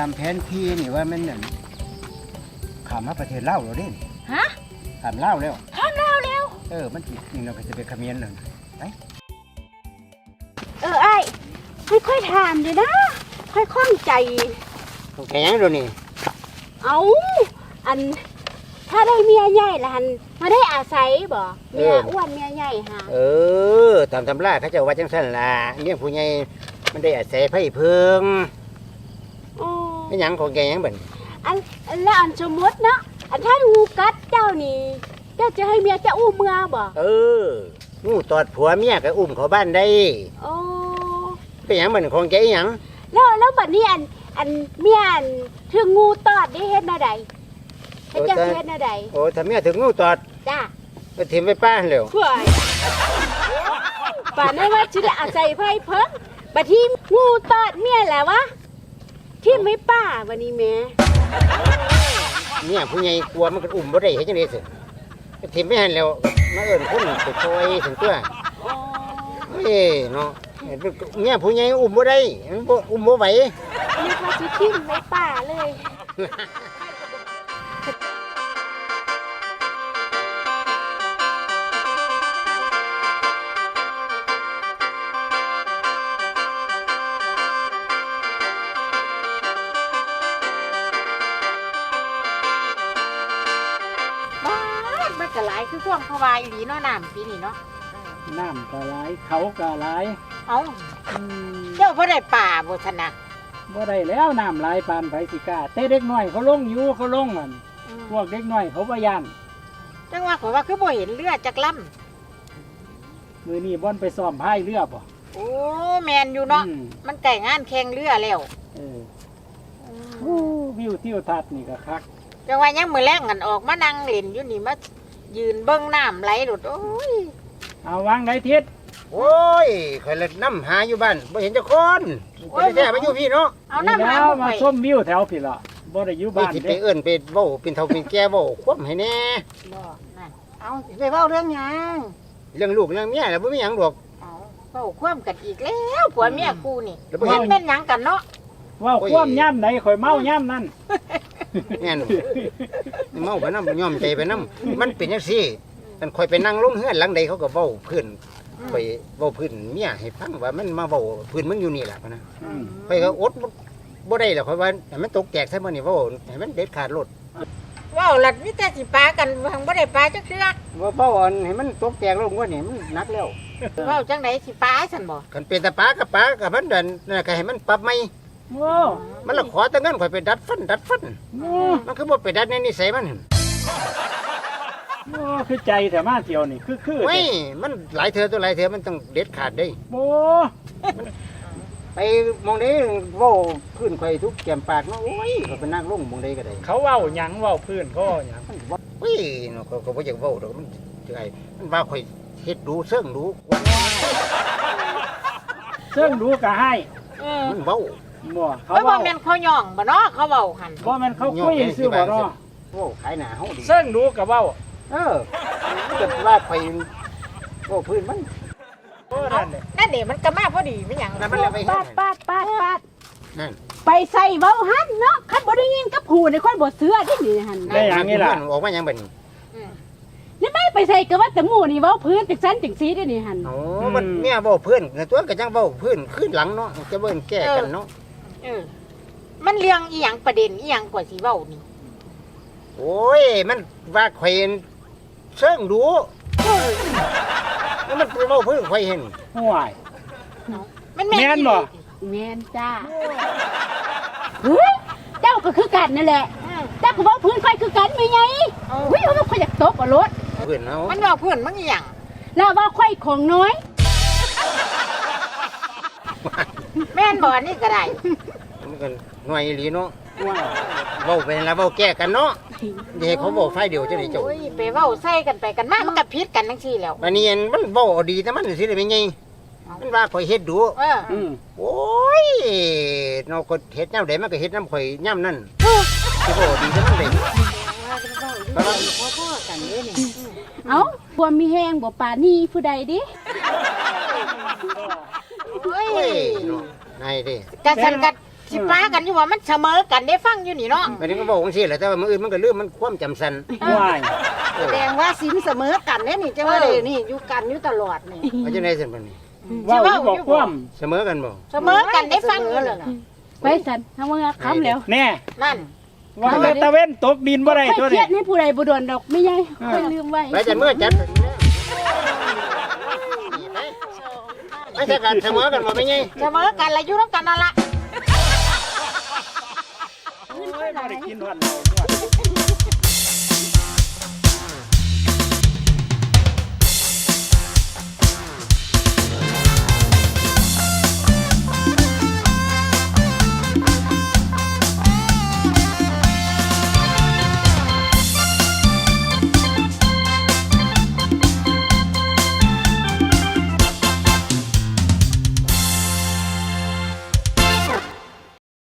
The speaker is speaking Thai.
ามแผนที่นี่ว่ามันนั่นขามมาประเทศลาวแล้วเด้ฮะขามลาวแล้ว ข้ามแล้วแล้ว เออ มันสินี่เราก็จะไปเขมิ้นเลยเออไอ้ค่อยๆถามดีนะ ค่อยข้องใจโอเคยังดูนี่เอาอัน ถ้าได้เมียใหญ่ละหันมาได้อาศัยบ่เมียอ้วนเมียใหญ่ฮะเออตามตำราเขาเจะว่าจังซั่นล่ะเลี้ยงผู้ใหญ่มันได้อาศัยไผเพิงอ๋อ ไม่หยังของแกหยังเบิ่นอันอันแล้วอันสมมติเนาะอันถ้างูกัดเจ้านี่เจ้าจะให้เมียเจ้าอู้เมือบ่เอองูตอดผัวเมียก็อุ้มเขาบ้านได้โอ้เป็นหยังเบิ่นของแกอีหยังแล้วแล้วบัดนี้อันอันเมียอันถึงงูตอดได้เฮ็ดแนวใดเฮ็ดจังสิเฮ็ดแนวใดโอ้ถ้าเมียถึงงูตอดจ้าก็ถิ่มไปป้าแล้วเพื่อยป่านนั้นว่าชิได้อาศัยไพ่เพิ่งบัดที่งูตอดเมียแหละวะ ที่ไม่ป้าวันนี้แม่เมียผู้ใหญ่กลัวมันก็อุ้มบ่ได้เฮ็ดจังได๋สิก็ถิ่มไปหั่นแล้วมาเอิ้นคนไปช่วยถึงตัวอ๋อเอ้เนาะเมียผู้ใหญ่อุ้มบ่ได้มันบ่อุ้มบ่ไหวนึกว่าชิทิมไม่ป้าเลย ลายคือช่วงเขาวายอีหลีเนาะน้ำปีนี้เนาะน้ำก็หลายเขาก็หลายเอาอืมเจ้าพ่ได้ป่าบ่ชนะบ่ได้แล้วน้ำหลายปานไผสิกล้าแต่เด็กน้อยเขาลงอยู่เขาลงมันอืมพวกเด็กน้อยเขาบ่ย่านจังว่าข่อยว่าคือบ่เห็นเรือจักลมือนี้บ่อนไปซ้อมพายเรือบ่ำโอ้แมนอยู่เนาะอืมมันไก่งานแข่งเรือแล้วเอออืโอ้มวิวทิวทัศน์นี่ก็คัก จังว่ายังมือแรงกันออกมานั่งเล่นอยู่นี่มา ยืนเบิ่งน้ำไหลหลุดโอ้ยเอาวางได้ทิศโอ้ยข่อยเลยนำหาอยู่บ้านบ่เห็นเจ้าคนบ่ได้แท้มาอยู่พี่เนาะเอาน้ำนี่หาแล้วบ่มาข่อยชมวิวแถวพี่ละบ่ได้อยู่ไปบ้านสิไปเด้เอิ้นไปเว้าเป็นเฒ่าเป็นแก่เว้าควบให้แน่บ่นั่นเอาสิไปเว้าเรื่องหยังเรื่องลูกเรื่องเมียแล้วบ่มีหยังดอก เอาเว้าความกันอีกแล้วผัวเมียกูนี่แล้วบ่เห็มันนแม่นหยังกันเนาะว่าโอ้ยความย่ำไหนข่อยเมาย่ำนั่น แม่นเมาไปนำยอมใจไปนํมันเป็นจังซี่กันข่อยไปนั่งลงเฮือนหลังใดเขาก็เว้าพื้นไปเว้าพื้นเมียให้ฟังว่ามันมาเว้าพื้นมึงอยู่นี่ล่ะพะนะอืมข่อยก็อดบ่บ่ได้แล้วข่อยว่าให้มันตกแตกซะมื้อนี้เว้าให้มันเด็ดขาดโลดเว้าหลัดมีแต่สิปากันหังบ่ได้ปาจักเทื่อว่าเว้าอันให้มันตกแตกลงกว่านี่มันหนักแล้วเว้าจังไดสิปาซั่นบ่คันเป็นตาปลากับปลากับมันดันนั่นก็ให้มันปรับใหม่ โอ้มันละขอแต่เงินข่อยไปดัดฟันดัดฟัน โอ้มันคือบ่ไปดัดในนิสัยมันโอ้คือใจแต่มาเที่ยวนี่คือคือเว้ยมันหลายเทื่อตัวหลายเทื่อมันต้องเด็ดขาดได้ โอ้ไปมองนี้เว้าพื้นข่อยทุกแก้มปากเนาะโอ้ยข่อยไปนั่งลงมองใดก็ได้เขาเว้าหยังเว้าพื้นเขาเว้าหยังมันว่าเว้ยเนาะเขาก็บ่อยากเว้าดอกมันจังไงมันว่าข่อยเฮ็ดดูเซิงดูเชิงดูก็ให้เออมันเว้า บ่เขาเขาบ่เว้าแม่นเขาย่องบ่เนาะเขาเว้าหั่นบ่แม่นเขาคุยซื่อบ่เนาะเว้าขายหน้าเฮาดิเชิงดูก็เว้าเออมันจะว่าข่อยเว้าพื้นมันโอ้นั่นแหละนั่นเด้มันก็มาพอดีไม่หยังนั่นมันแล้วไปเฮ็ปาดดปาดปาดปาดนั่นไปใส่เว้าหันเนาะคันบ่ได้ยินกับผู้ในค่อยบ่เสือที่นี่หันได้หยังนี่ล่ะ ออกมาหยังบัดนี้อืมนี่ไม่ไปใส่ก็ว่าแต่หมู่นี่เว้าพื้นจังซั่นจังซี่ได้นี่หันโอ้มันเมียเว้าพื้นแต่ตัวก็จังเว้าพื้นขึ้นหลังเนาะจะเบิ่นแก้กันเนาะ เออ มันเรื่องอีหยังประเด็นอีหยังกว่าสิเว้านี่โอ้ย มันว่าข่อยเห็นเชิงดูแล้วมันไปเว้าพื้นข่อยเห็นห่วย มันแม่นแม่นอีหบ่ลีแม่นจ้าเฮ้ยเจ้าก็คือกันนั่นแหละอืมเจ้าก็เว้าพื้นค่อยคือกันไม่ไงเอาเฮ้ยว่าค่อยอยากตบเอารถพื้นเฮามันเว้าเพื่อนมันอีหยังแล้วว่าค่อยของน้อย แม่นบ่อันนี้ก็ได้มันก็หน่วยอีหลีเนาะห่วยเว้าไปแล้วเว้าแก้กันเนาะอย่าให้เขาเว้าฝ่ายเดียวจังได๋เจ้าโอ้ยไปเว้าใส่กันไปกันมามันก็ผิดกันจังซี่แหล้วบัดนี้อันมันเว้าเอาดีแต่มันสิได้เป็นไงมันว่าข่อยเฮ็ดดูเอออืมโอ้ยเนาะก็เฮ็ดแนวใดมันก็เฮ็ดน้ำข่อยย่ำนั่นสิเว้าดีแต่มันได้พ่อๆกันเด้นี่เอ้าบ่มีแห้งบ่ปานนี้ผู้ใดดิโอ้โอ้ ยยเนาะนายเด้กะสันกัดสิป้ากันอยู่ว่ามันเสมอกันได้ฟังอยู่นี่เนาะวันนี้ก็บอกจังซี่แหละแต่ว่ามื้ออื่นมันก็ลืมมันความจำสันว่ายแสดงว่าสินเสมอกันเนี่ยนี่จะว่าเลยนี่อยู่กันอยู่ตลอดนี่ว่าจังได๋ซั่นบัดนี้ว่าวอยู่บอกความเสมอกันบ่เสมอกันได้ฟังอยู่เลนี่ยล่ะไปสันทำมือค้ำแล้วแน่นั่นว่าแต่ตะเว้นตกดินบ่ได้ค่อยตัวเครีนี้ยดให้ผู้ใดบ่โดนดอกไม่ใช่ค่อยลืมไว้ไปจันเมื่อจัด ไม่ใช่กันเสมอกันบ่ไปไงเสมอกันละอยู่น้ำกันนั่นละ โอ้ยบ่ได้กินหวานเราด้วย